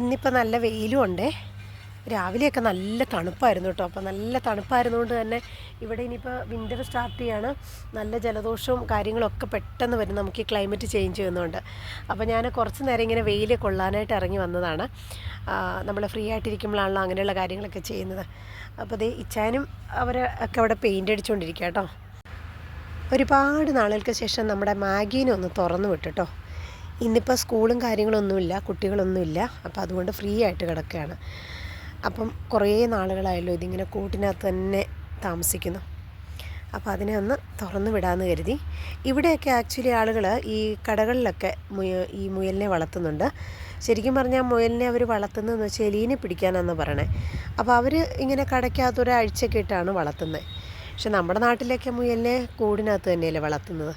ഇന്നിപ്പോൾ നല്ല വെയിലും ഉണ്ടേ. രാവിലെയൊക്കെ നല്ല തണുപ്പായിരുന്നു കേട്ടോ. അപ്പോൾ നല്ല തണുപ്പായിരുന്നുകൊണ്ട് തന്നെ ഇവിടെ ഇനിയിപ്പോൾ വിന്റർ സ്റ്റാർട്ട് ചെയ്യാണ്. നല്ല ജലദോഷവും കാര്യങ്ങളൊക്കെ പെട്ടെന്ന് വരും. നമുക്ക് ഈ ക്ലൈമറ്റ് ചേഞ്ച് ചെയ്യുന്നതുകൊണ്ട് അപ്പോൾ ഞാൻ കുറച്ച് നേരം ഇങ്ങനെ വെയിൽ കൊള്ളാനായിട്ട് ഇറങ്ങി വന്നതാണ്. നമ്മൾ ഫ്രീ ആയിട്ടിരിക്കുമ്പോഴാണല്ലോ അങ്ങനെയുള്ള കാര്യങ്ങളൊക്കെ ചെയ്യുന്നത്. അപ്പോൾ ദേ ഇച്ചാനും അവരൊക്കെ അവിടെ പെയിന്റ് അടിച്ചുകൊണ്ടിരിക്കുക കേട്ടോ. ഒരുപാട് നാളുകൾക്ക് ശേഷം നമ്മുടെ മാഗീനെ ഒന്ന് തുറന്നു വിട്ടുട്ടോ ഇന്നിപ്പോൾ സ്കൂളും കാര്യങ്ങളൊന്നുമില്ല കുട്ടികളൊന്നുമില്ല. അപ്പോൾ അതുകൊണ്ട് ഫ്രീ ആയിട്ട് കിടക്കുകയാണ്. അപ്പം കുറേ നാളുകളായല്ലോ ഇതിങ്ങനെ കൂട്ടിനകത്ത് തന്നെ താമസിക്കുന്നു. അപ്പോൾ അതിനെ ഒന്ന് തുറന്നു വിടാമെന്ന് കരുതി. ഇവിടെയൊക്കെ ആക്ച്വലി ആളുകൾ ഈ കടകളിലൊക്കെ മുയ ഈ മുയലിനെ വളർത്തുന്നുണ്ട്. ശരിക്കും പറഞ്ഞാൽ മുയലിനെ അവർ വളർത്തുന്നതെന്ന് വെച്ചാൽ എലീനെ പിടിക്കാനാണെന്ന് പറയണേ. അപ്പോൾ അവർ ഇങ്ങനെ കടയ്ക്കകത്ത് ഒരാഴ്ചയൊക്കെ ഇട്ടാണ് വളർത്തുന്നത് പക്ഷെ നമ്മുടെ നാട്ടിലൊക്കെ മുയലിനെ കൂടിനകത്ത് തന്നെയല്ലേ വളർത്തുന്നത്.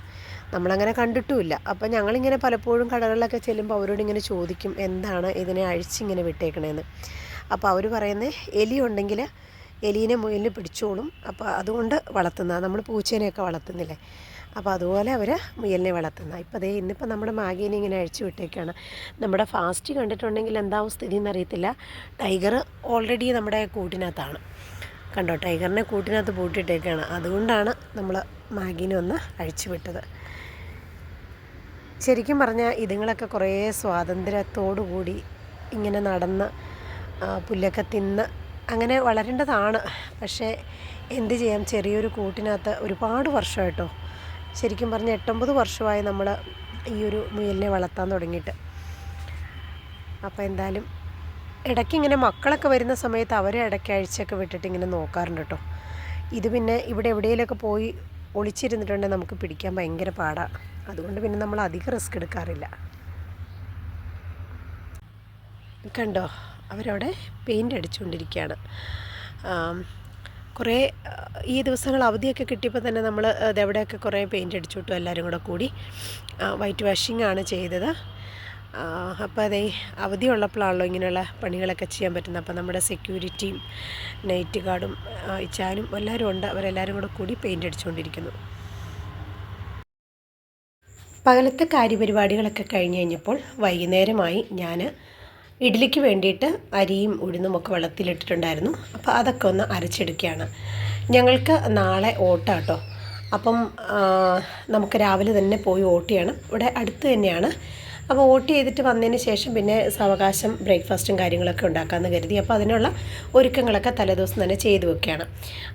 നമ്മളങ്ങനെ കണ്ടിട്ടുമില്ല. അപ്പം ഞങ്ങളിങ്ങനെ പലപ്പോഴും കടകളിലൊക്കെ ചെല്ലുമ്പോൾ അവരോട് ഇങ്ങനെ ചോദിക്കും എന്താണ് ഇതിനെ അഴിച്ചിങ്ങനെ വിട്ടേക്കണേന്ന്? അപ്പോൾ അവർ പറയുന്നത് എലി ഉണ്ടെങ്കിൽ എലീനെ മുയലിനെ പിടിച്ചോളും. അപ്പോൾ അതുകൊണ്ട് വളർത്തുന്ന നമ്മൾ പൂച്ചേനെയൊക്കെ വളർത്തുന്നില്ലേ? അപ്പോൾ അതുപോലെ അവർ മുയലിനെ വളർത്തുന്ന. ഇപ്പം അതേ ഇന്നിപ്പോൾ നമ്മുടെ മാഗീനെ ഇങ്ങനെ അഴിച്ചു വിട്ടേക്കാണ്. നമ്മുടെ ഫാസ്റ്റ് കണ്ടിട്ടുണ്ടെങ്കിൽ എന്താവും സ്ഥിതി എന്നറിയത്തില്ല ടൈഗർ ഓൾറെഡി നമ്മുടെ കൂട്ടിനകത്താണ്. കണ്ടോ ടൈഗറിനെ കൂട്ടിനകത്ത് പൂട്ടിയിട്ടേക്കാണ്. അതുകൊണ്ടാണ് നമ്മൾ മാഗിനെ ഒന്ന് അഴിച്ചു വിട്ടത്. ശരിക്കും പറഞ്ഞാൽ ഇതുങ്ങളൊക്കെ കുറേ സ്വാതന്ത്ര്യത്തോടു കൂടി ഇങ്ങനെ നടന്ന് പുല്ലൊക്കെ തിന്ന് അങ്ങനെ വളരേണ്ടതാണ്. പക്ഷേ എന്ത് ചെയ്യാം? ചെറിയൊരു കൂട്ടിനകത്ത് ഒരുപാട് വർഷമായിട്ടോ? ശരിക്കും പറഞ്ഞാൽ എട്ടൊമ്പത് വർഷമായി നമ്മൾ ഈ ഒരു മുയലിനെ വളർത്താൻ തുടങ്ങിയിട്ട്. അപ്പോൾ എന്തായാലും ഇടയ്ക്ക് ഇങ്ങനെ മക്കളൊക്കെ വരുന്ന സമയത്ത് അവരെ ഇടയ്ക്ക് അഴിച്ചൊക്കെ വിട്ടിട്ട് ഇങ്ങനെ നോക്കാറുണ്ട് കേട്ടോ ഇത് പിന്നെ ഇവിടെ എവിടെയെങ്കിലുമൊക്കെ പോയി ഒളിച്ചിരുന്നിട്ടുണ്ടെങ്കിൽ നമുക്ക് പിടിക്കാൻ ഭയങ്കര പാടാണ് അതുകൊണ്ട് പിന്നെ നമ്മൾ അധികം റിസ്ക് എടുക്കാറില്ല. കണ്ടോ? അവരവിടെ പെയിന്റ് അടിച്ചുകൊണ്ടിരിക്കുകയാണ്. കുറേ ഈ ദിവസങ്ങൾ അവധിയൊക്കെ കിട്ടിയപ്പോൾ തന്നെ നമ്മൾ ഇതെവിടെയൊക്കെ കുറേ പെയിന്റ് അടിച്ചു വിട്ടു എല്ലാവരും കൂടെ കൂടി. വൈറ്റ് വാഷിംഗ് ആണ് ചെയ്തത്. അപ്പോൾ അതേ അവധിയുള്ളപ്പോഴാണല്ലോ ഇങ്ങനെയുള്ള പണികളൊക്കെ ചെയ്യാൻ പറ്റുന്നത്. അപ്പോൾ നമ്മുടെ സെക്യൂരിറ്റിയും നൈറ്റ് ഗാർഡും ഇച്ചാനും എല്ലാവരും ഉണ്ട്. അവരെല്ലാവരും കൂടെ കൂടി പെയിന്റ് അടിച്ചുകൊണ്ടിരിക്കുന്നു. പകലത്തെ കാര്യപരിപാടികളൊക്കെ കഴിഞ്ഞ് കഴിഞ്ഞപ്പോൾ വൈകുന്നേരമായി ഞാൻ ഇഡ്ഡലിക്ക് വേണ്ടിയിട്ട് അരിയും ഉഴുന്നും ഒക്കെ വെള്ളത്തിലിട്ടിട്ടുണ്ടായിരുന്നു. അപ്പോൾ അതൊക്കെ ഒന്ന് അരച്ചെടുക്കുകയാണ്. ഞങ്ങൾക്ക് നാളെ ഓട്ടാട്ടോ അപ്പം നമുക്ക് രാവിലെ തന്നെ പോയി ഓട്ട് ചെയ്യണം ഇവിടെ അടുത്ത് തന്നെയാണ് അപ്പോൾ വോട്ട് ചെയ്തിട്ട് വന്നതിന് ശേഷം പിന്നെ സാവകാശം ബ്രേക്ക്ഫാസ്റ്റും കാര്യങ്ങളൊക്കെ ഉണ്ടാക്കാമെന്ന് കരുതി. അപ്പോൾ അതിനുള്ള ഒരുക്കങ്ങളൊക്കെ തലേദിവസം തന്നെ ചെയ്തു വെക്കുകയാണ്.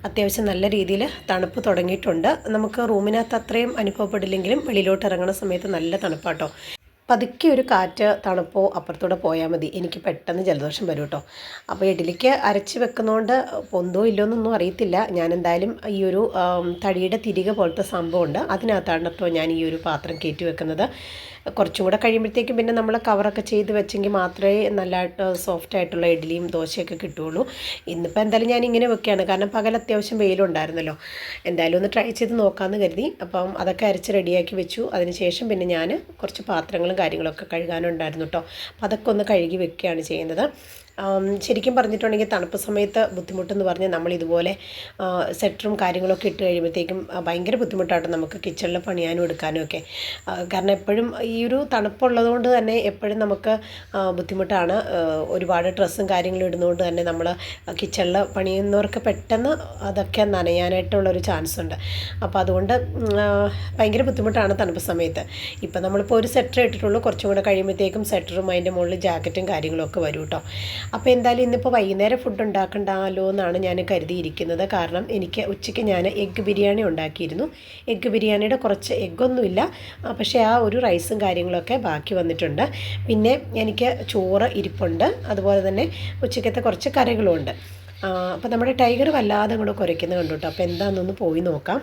അത്യാവശ്യം നല്ല രീതിയിൽ തണുപ്പ് തുടങ്ങിയിട്ടുണ്ട്. നമുക്ക് റൂമിനകത്ത് അത്രയും അനുഭവപ്പെടില്ലെങ്കിലും വെളിയിലോട്ട് ഇറങ്ങുന്ന സമയത്ത് നല്ല തണുപ്പാട്ടോ. പതുക്കെ ഒരു കാറ്റ് തണുപ്പോ അപ്പുറത്തൂടെ പോയാൽ മതി. എനിക്ക് പെട്ടെന്ന് ജലദോഷം വരും കേട്ടോ. അപ്പോൾ ഇഡ്ഡലിക്ക് അരച്ച് വെക്കുന്നതുകൊണ്ട് പൊന്തോ ഇല്ലോ എന്നൊന്നും അറിയത്തില്ല. ഞാൻ എന്തായാലും ഈ ഒരു തടിയുടെ തിരികെ പോലത്തെ സംഭവമുണ്ട്. അതിനകത്താണ് കേട്ടോ ഞാൻ ഈ ഒരു പാത്രം കയറ്റി വെക്കുന്നത്. കുറച്ചും കൂടെ കഴിയുമ്പോഴത്തേക്കും പിന്നെ നമ്മൾ കവറൊക്കെ ചെയ്ത് വെച്ചെങ്കിൽ മാത്രമേ നല്ലതായിട്ട് സോഫ്റ്റ് ആയിട്ടുള്ള ഇഡ്ഡലിയും ദോശയൊക്കെ കിട്ടുകയുള്ളൂ. ഇന്നിപ്പോൾ എന്തായാലും ഞാൻ ഇങ്ങനെ വെക്കുകയാണ്. കാരണം പകൽ അത്യാവശ്യം വെയിലുണ്ടായിരുന്നല്ലോ. എന്തായാലും ഒന്ന് ട്രൈ ചെയ്ത് നോക്കാമെന്ന് കരുതി. അപ്പം അതൊക്കെ അരച്ച് റെഡിയാക്കി വെച്ചു. അതിനുശേഷം പിന്നെ ഞാൻ കുറച്ച് പാത്രങ്ങളും കാര്യങ്ങളൊക്കെ കഴുകാനുണ്ടായിരുന്നു കേട്ടോ അപ്പോൾ അതൊക്കെ ഒന്ന് കഴുകി വെക്കുകയാണ് ചെയ്യുന്നത്. ശരിക്കും പറഞ്ഞിട്ടുണ്ടെങ്കിൽ തണുപ്പ് സമയത്ത് ബുദ്ധിമുട്ടെന്ന് പറഞ്ഞാൽ നമ്മൾ ഇതുപോലെ സെറ്ററും കാര്യങ്ങളൊക്കെ ഇട്ട് കഴിയുമ്പോഴത്തേക്കും ഭയങ്കര ബുദ്ധിമുട്ടായിട്ട് നമുക്ക് കിച്ചണിൽ പണിയാനും എടുക്കാനും ഒക്കെ. കാരണം എപ്പോഴും ഈ ഒരു തണുപ്പുള്ളത് കൊണ്ട് തന്നെ എപ്പോഴും നമുക്ക് ബുദ്ധിമുട്ടാണ്. ഒരുപാട് ഡ്രസ്സും കാര്യങ്ങളും ഇടുന്നതുകൊണ്ട് തന്നെ നമ്മൾ കിച്ചണിൽ പണിയുന്നവർക്ക് പെട്ടെന്ന് അതൊക്കെ നനയാനായിട്ടുള്ളൊരു ചാൻസ് ഉണ്ട്. അപ്പോൾ അതുകൊണ്ട് ഭയങ്കര ബുദ്ധിമുട്ടാണ് തണുപ്പ് സമയത്ത്. ഇപ്പം നമ്മളിപ്പോൾ ഒരു സെറ്റർ ഇട്ടിട്ടുള്ളൂ കുറച്ചും കൂടെ കഴിയുമ്പോഴത്തേക്കും സെറ്ററും അതിന്റെ മുകളിൽ ജാക്കറ്റും കാര്യങ്ങളൊക്കെ വരും കേട്ടോ അപ്പോൾ എന്തായാലും ഇന്നിപ്പോൾ വൈകുന്നേരം ഫുഡ് ഉണ്ടാക്കണ്ടല്ലോ എന്നാണ് ഞാൻ കരുതിയിരിക്കുന്നത്. കാരണം എനിക്ക് ഉച്ചയ്ക്ക് ഞാൻ എഗ്ഗ് ബിരിയാണി ഉണ്ടാക്കിയിരുന്നു. എഗ്ഗ് ബിരിയാണിയുടെ കുറച്ച് എഗ്ഗൊന്നുമില്ല പക്ഷേ ആ ഒരു റൈസും കാര്യങ്ങളൊക്കെ ബാക്കി വന്നിട്ടുണ്ട്. പിന്നെ എനിക്ക് ചോറ് ഇരിപ്പുണ്ട്. അതുപോലെ തന്നെ ഉച്ചക്കത്തെ കുറച്ച് കറികളുമുണ്ട് അപ്പോൾ നമ്മുടെ ടൈഗർ വല്ലാതെ അങ്ങോട്ട് കുരയ്ക്കുന്നത് കണ്ടു കേട്ടോ അപ്പോൾ എന്താണെന്നൊന്ന് പോയി നോക്കാം.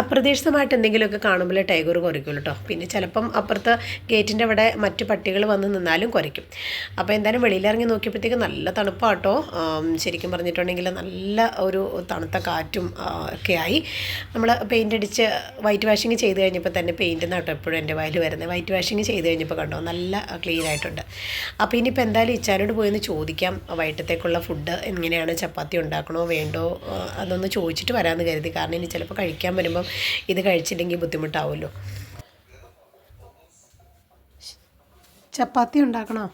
അപ്രതീക്ഷിതമായിട്ട് എന്തെങ്കിലുമൊക്കെ കാണുമ്പോൾ ടൈഗർ കുരയ്ക്കുള്ളൂ കേട്ടോ. പിന്നെ ചിലപ്പം അപ്പുറത്ത് ഗേറ്റിന്റെ അവിടെ മറ്റു പട്ടികൾ വന്ന് നിന്നാലും കുരയ്ക്കും അപ്പോൾ എന്തായാലും വെളിയിലിറങ്ങി നോക്കിയപ്പോഴത്തേക്ക് നല്ല തണുപ്പാട്ടോ. ശരിക്കും പറഞ്ഞിട്ടുണ്ടെങ്കിൽ നല്ല ഒരു തണുത്ത കാറ്റും ഒക്കെ ആയി. നമ്മൾ പെയിന്റ് അടിച്ച് വൈറ്റ് വാഷിങ് ചെയ്ത് കഴിഞ്ഞപ്പോൾ തന്നെ പെയിന്റ് നട്ടോ എപ്പോഴും എന്റെ വയലിൽ വരുന്നത്. വൈറ്റ് വാഷിങ് ചെയ്ത് കഴിഞ്ഞപ്പോൾ കണ്ടോ നല്ല ക്ലീൻ ആയിട്ടുണ്ട്. അപ്പോൾ ഇനിയിപ്പോൾ എന്തായാലും ഇച്ചാനോട് പോയി ചോദിക്കാം വൈകിട്ടത്തേക്കുള്ള ഫുഡ് എങ്ങനെയാണ്? ചപ്പാത്തി ഉണ്ടാക്കണോ വേണ്ടോ? അതൊന്ന് ചോദിച്ചിട്ട് വരാമെന്ന് കരുതി. കാരണം ഇനി ചിലപ്പോൾ കഴിക്കാൻ വരുമ്പം ഇത് കഴിച്ചില്ലെങ്കിൽ ബുദ്ധിമുട്ടാവുമല്ലോ. ചപ്പാത്തി ഉണ്ടാക്കണോ?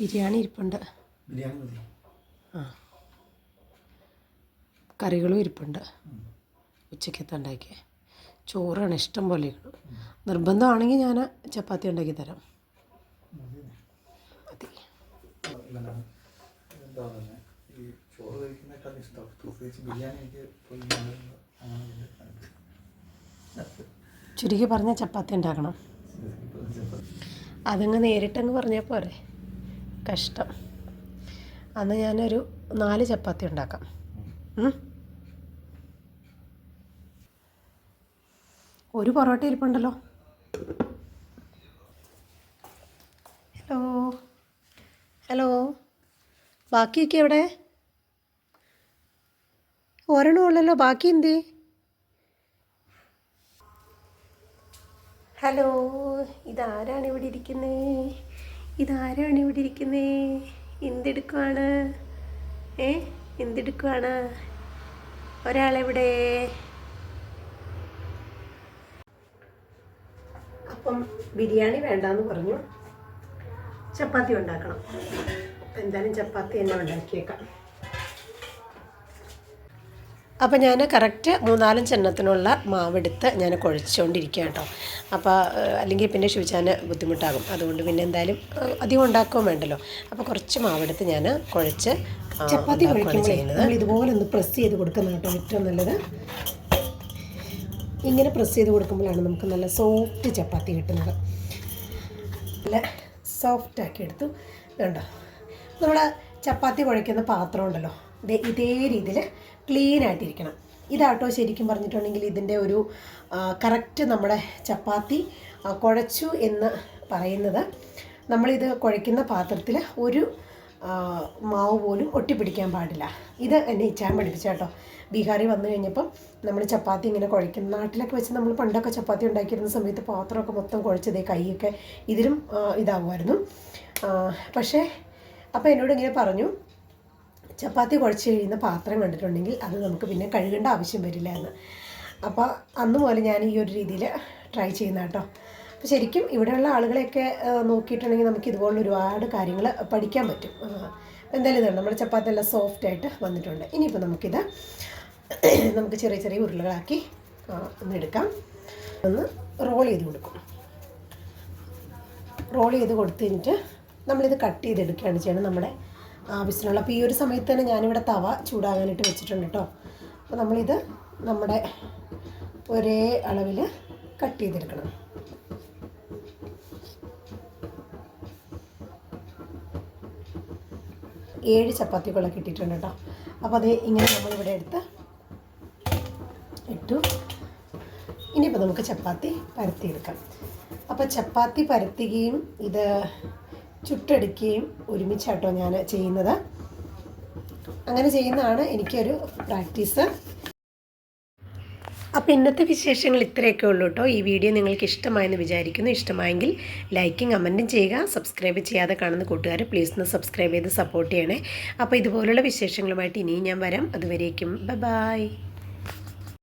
ബിരിയാണി ഇരിപ്പുണ്ട്. ബിരിയാണി ആ. കറികളും ഇരിപ്പുണ്ട്. ഉച്ചക്കത്തെ ഉണ്ടാക്കിയ. ചോറാണ് ഇഷ്ടം പോലെ. നിർബന്ധമാണെങ്കിൽ ഞാൻ ചപ്പാത്തി ഉണ്ടാക്കി തരാം. മതി മതി ഇങ്ങനെ എന്താ പറയുക ഈ ചോറ് കഴിക്കുന്നേക്കാൾ ഇഷ്ടം പ്രത്യേകിച്ച് ബിരിയാണി എനിക്ക് ചുരുക്കി പറഞ്ഞ ചപ്പാത്തി ഉണ്ടാക്കണം. അതങ്ങ് നേരിട്ടങ്ങ് പറഞ്ഞാൽ പോരെ. കഷ്ടം. അന്ന് ഞാനൊരു നാല് ചപ്പാത്തി ഉണ്ടാക്കാം. ഒരു പൊറോട്ട ഇരിപ്പുണ്ടല്ലോ. ഹലോ. ഹലോ. ബാക്കിയൊക്കെ എവിടെ? ഒരെണ്ണം ഉള്ളല്ലോ ബാക്കി എന്തേ? ഹലോ ഇതാരാണ് ഇവിടെ ഇരിക്കുന്നേ? ഇതാരാണ് ഇവിടെ ഇരിക്കുന്നേ? എന്തെടുക്കുവാണ്? ഏ എന്തെടുക്കുവാണ്? ഒരാളെവിടെ? അപ്പം ബിരിയാണി വേണ്ടാന്ന് പറഞ്ഞു. ചപ്പാത്തി ഉണ്ടാക്കണം. എന്തായാലും ചപ്പാത്തി തന്നെ ഉണ്ടാക്കിയേക്കാം. അപ്പോൾ ഞാൻ കറക്റ്റ് മൂന്നാലഞ്ച് എണ്ണത്തിനുള്ള മാവെടുത്ത് ഞാൻ കുഴച്ചുകൊണ്ടിരിക്കുക കേട്ടോ അപ്പോൾ അല്ലെങ്കിൽ പിന്നെ ശിവച്ചാൻ ബുദ്ധിമുട്ടാകും. അതുകൊണ്ട് പിന്നെ എന്തായാലും അധികം ഉണ്ടാക്കുകയും വേണ്ടല്ലോ. അപ്പോൾ കുറച്ച് മാവെടുത്ത് ഞാൻ കുഴച്ച് ചപ്പാത്തി നമ്മൾ ഇതുപോലെ ഒന്ന് പ്രസ് ചെയ്ത് കൊടുക്കുന്നത് കേട്ടോ ഏറ്റവും നല്ലത്. ഇങ്ങനെ പ്രസ് ചെയ്ത് കൊടുക്കുമ്പോഴാണ് നമുക്ക് നല്ല സോഫ്റ്റ് ചപ്പാത്തി കിട്ടുന്നത്. നല്ല സോഫ്റ്റ് ആക്കി എടുത്തു. കണ്ടോ നമ്മൾ ചപ്പാത്തി കുഴയ്ക്കുന്ന പാത്രം ഉണ്ടല്ലോ. ഇതേ രീതിയിൽ ക്ലീൻ ആയിട്ടിരിക്കണം. ഇതാട്ടോ ശരിക്കും പറഞ്ഞിട്ടുണ്ടെങ്കിൽ ഇതിന്റെ ഒരു കറക്റ്റ് നമ്മുടെ ചപ്പാത്തി കുഴച്ചു എന്ന് പറയുന്നത്. നമ്മളിത് കുഴയ്ക്കുന്ന പാത്രത്തിൽ ഒരു മാവ് പോലും ഒട്ടിപ്പിടിക്കാൻ പാടില്ല. ഇത് എന്നെ ഇച്ചാൻ പഠിപ്പിച്ച കേട്ടോ. ബീഹാറിൽ വന്നു കഴിഞ്ഞപ്പം നമ്മൾ ചപ്പാത്തി ഇങ്ങനെ കുഴയ്ക്കുന്ന നാട്ടിലൊക്കെ വെച്ച് നമ്മൾ പണ്ടൊക്കെ ചപ്പാത്തി ഉണ്ടാക്കിയിരുന്ന സമയത്ത് പാത്രമൊക്കെ മൊത്തം കുഴച്ചതേ കൈയൊക്കെ ഇതിലും ഇതാവുമായിരുന്നു. പക്ഷേ അപ്പോൾ എന്നോട് ഇങ്ങനെ പറഞ്ഞു ചപ്പാത്തി കുഴച്ച് കഴിയുന്ന പാത്രം കണ്ടിട്ടുണ്ടെങ്കിൽ അത് നമുക്ക് പിന്നെ കഴുകേണ്ട ആവശ്യം വരില്ല എന്ന്. അപ്പോൾ അന്ന് പോലെ ഞാൻ ഈ ഒരു രീതിയിൽ ട്രൈ ചെയ്യുന്ന കേട്ടോ. അപ്പോൾ ശരിക്കും ഇവിടെയുള്ള ആളുകളെയൊക്കെ നോക്കിയിട്ടുണ്ടെങ്കിൽ നമുക്ക് ഇതുപോലുള്ള ഒരുപാട് കാര്യങ്ങൾ പഠിക്കാൻ പറ്റും. എന്തായാലും ഇതാണ് നമ്മുടെ ചപ്പാത്തി എല്ലാം സോഫ്റ്റ് ആയിട്ട് വന്നിട്ടുണ്ട്. ഇനിയിപ്പോൾ നമുക്കിത് നമുക്ക് ചെറിയ ചെറിയ ഉരുളകളാക്കി ഒന്ന് എടുക്കാം. ഒന്ന് റോൾ ചെയ്ത് കൊടുക്കും. റോൾ ചെയ്ത് കൊടുത്തു കഴിഞ്ഞിട്ട് നമ്മളിത് കട്ട് ചെയ്തെടുക്കുകയാണ് ചെയ്യണം നമ്മുടെ ആവശ്യത്തിനുള്ള. അപ്പോൾ ഈ ഒരു സമയത്ത് തന്നെ ഞാനിവിടെ തവ ചൂടാകാനായിട്ട് വെച്ചിട്ടുണ്ട് കേട്ടോ അപ്പോൾ നമ്മളിത് നമ്മുടെ ഒരേ അളവിൽ കട്ട് ചെയ്തെടുക്കണം. ഏഴ് ചപ്പാത്തികളൊക്കെ ഇട്ടിട്ടുണ്ട് കേട്ടോ അപ്പോൾ അത് ഇങ്ങനെ നമ്മളിവിടെ എടുത്ത് ഇട്ടു. ഇനിയിപ്പോൾ നമുക്ക് ചപ്പാത്തി പരത്തിയെടുക്കാം. അപ്പോൾ ചപ്പാത്തി പരത്തുകയും ഇത് ചുട്ടെടുക്കുകയും ഒരുമിച്ചാട്ടോ ഞാൻ ചെയ്യുന്നത്. അങ്ങനെ ചെയ്യുന്നതാണ് എനിക്കൊരു പ്രാക്ടീസ്. അപ്പോൾ ഇന്നത്തെ വിശേഷങ്ങൾ ഇത്രയൊക്കെ ഉള്ളൂ കേട്ടോ. ഈ വീഡിയോ നിങ്ങൾക്ക് ഇഷ്ടമായെന്ന് വിചാരിക്കുന്നു. ഇഷ്ടമായെങ്കിൽ ലൈക്കും കമന്റും ചെയ്യുക. സബ്സ്ക്രൈബ് ചെയ്യാതെ കാണുന്ന കൂട്ടുകാർ പ്ലീസ് ഒന്ന് സബ്സ്ക്രൈബ് ചെയ്ത് സപ്പോർട്ട് ചെയ്യണേ. അപ്പോൾ ഇതുപോലുള്ള വിശേഷങ്ങളുമായിട്ട് ഇനിയും ഞാൻ വരാം. അതുവരേക്കും. ബൈ